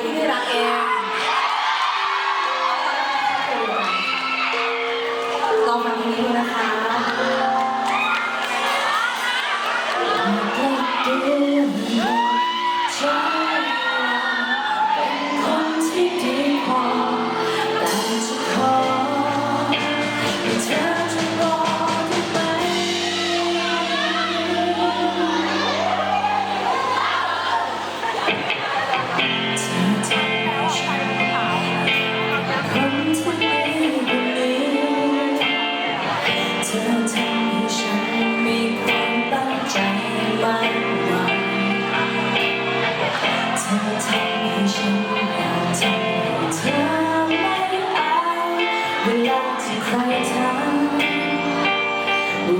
ที่ได้รักเองลองมังเพนี้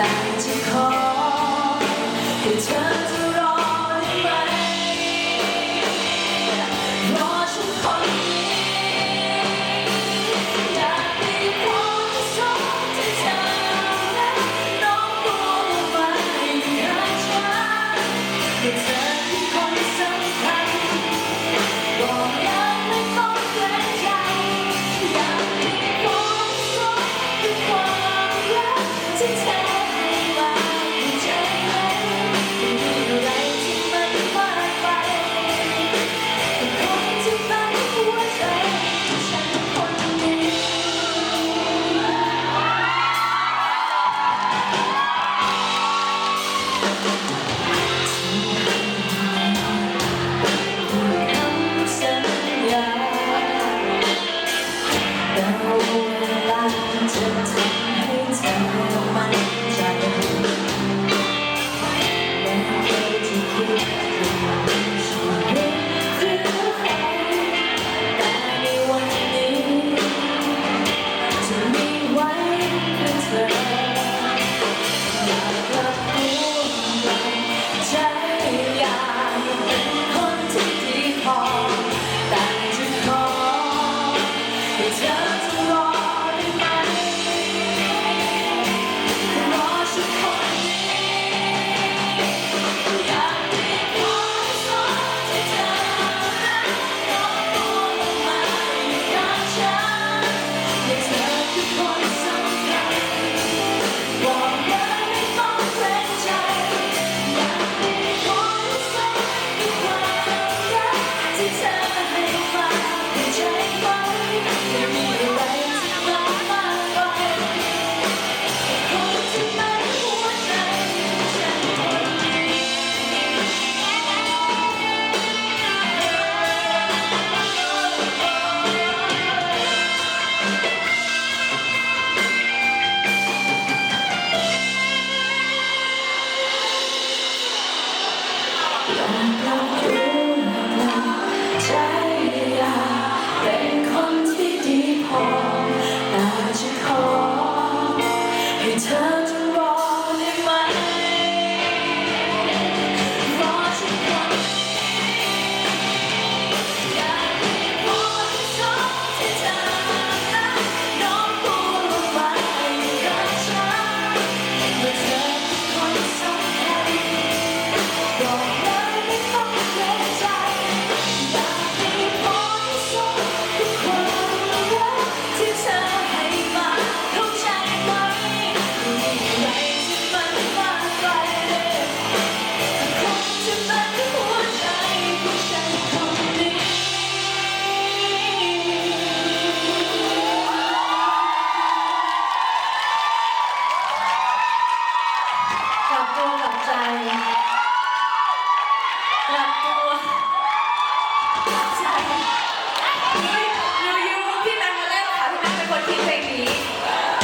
ใจ口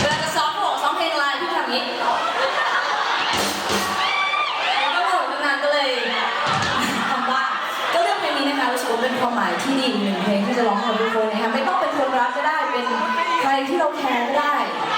เวลาจะซ้อมหมซ้อมเพลงอะไรพี่ทำงี้ก็โหดนานก็เลยทำบ้าก็เรื่องเพลงนี้นะคะรู้สึกเป็นความหมายที่ดีหนึ่งเพลงที่จะร้องให้ทุกคน